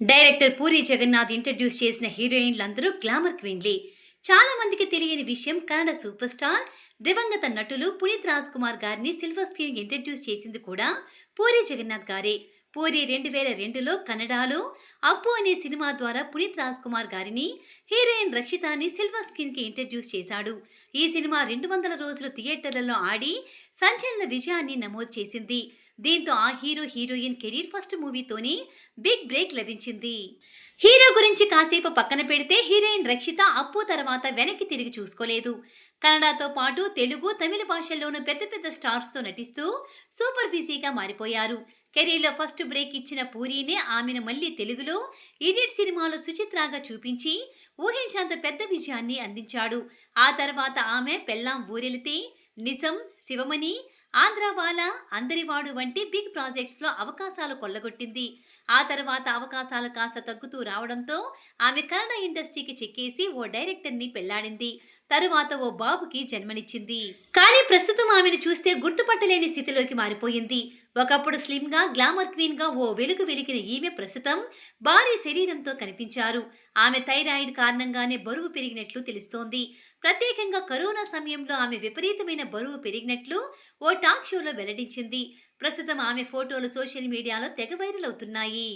Director puri Jagannadh introduce చేసిన హీరోయిన్లందరూ glamour క్వీన్లే. చాలా మందికి తెలియని విషయం కన్నడ సూపర్ స్టార్ దివంగత నటులు పునీత్ రాజ్ కుమార్ గారిని సిల్వర్ స్క్రీన్ ఇంట్రడ్యూస్ చేసింది కూడా పూరి జగన్నాథ్ గారే. పూరి రెండు వేల రెండులో కన్నడాలో అప్పు అనే సినిమా ద్వారా పునీత్ రాజ్ కుమార్ గారిని హీరోయిన్ రక్షితాని సిల్వర్ స్కిన్కి కి ఇంట్రడ్యూస్ చేశాడు. ఈ సినిమా రెండు వందల రోజులు థియేటర్లలో ఆడి సంచలన విజయాన్ని నమోదు చేసింది. దీంతో ఆ హీరో హీరోయిన్ కెరీర్ ఫస్ట్ మూవీతోనే బిగ్ బ్రేక్ లభించింది. హీరో గురించి కాసేపు పక్కన పెడితే హీరోయిన్ రక్షిత అప్పు తర్వాత వెనక్కి తిరిగి చూసుకోలేదు. కన్నడతో పాటు తెలుగు తమిళ భాషల్లోనూ పెద్ద పెద్ద స్టార్స్తో నటిస్తూ సూపర్ బిజీగా మారిపోయారు. కెరీర్లో ఫస్ట్ బ్రేక్ ఇచ్చిన పూరీనే ఆమెను మళ్ళీ తెలుగులో ఇడియట్ సినిమాలో సుచిత్రాగా చూపించి ఊహించినంత పెద్ద విజయాన్ని అందించాడు. ఆ తర్వాత ఆమె పెళ్ళాం ఊరెళితే నిజం శివమణి ఆంధ్రవాల అందరివాడు వంటి బిగ్ ప్రాజెక్ట్స్లో అవకాశాలు కొల్లగొట్టింది. ఆ తర్వాత అవకాశాలు కాస్త తగ్గుతూ రావడంతో ఆమె కన్నడ ఇండస్ట్రీకి చెక్కేసి ఓ డైరెక్టర్ని పెళ్ళాడింది. తరువాత ఓ బాబుకి జన్మనిచ్చింది. కానీ ప్రస్తుతం ఆమెను చూస్తే గుర్తుపట్టలేని స్థితిలోకి మారిపోయింది. ఒకప్పుడు స్లిమ్గా గ్లామర్ క్వీన్గా ఓ వెలుగు వెలిగిన ఈమె ప్రస్తుతం భారీ శరీరంతో కనిపించారు. ఆమె థైరాయిడ్ కారణంగానే బరువు పెరిగినట్లు తెలుస్తోంది. ప్రత్యేకంగా కరోనా సమయంలో ఆమె విపరీతమైన బరువు పెరిగినట్లు ఓ టాక్ షోలో వెల్లడించింది. ప్రస్తుతం ఆమె ఫోటోలు సోషల్ మీడియాలో తెగ వైరల్ అవుతున్నాయి.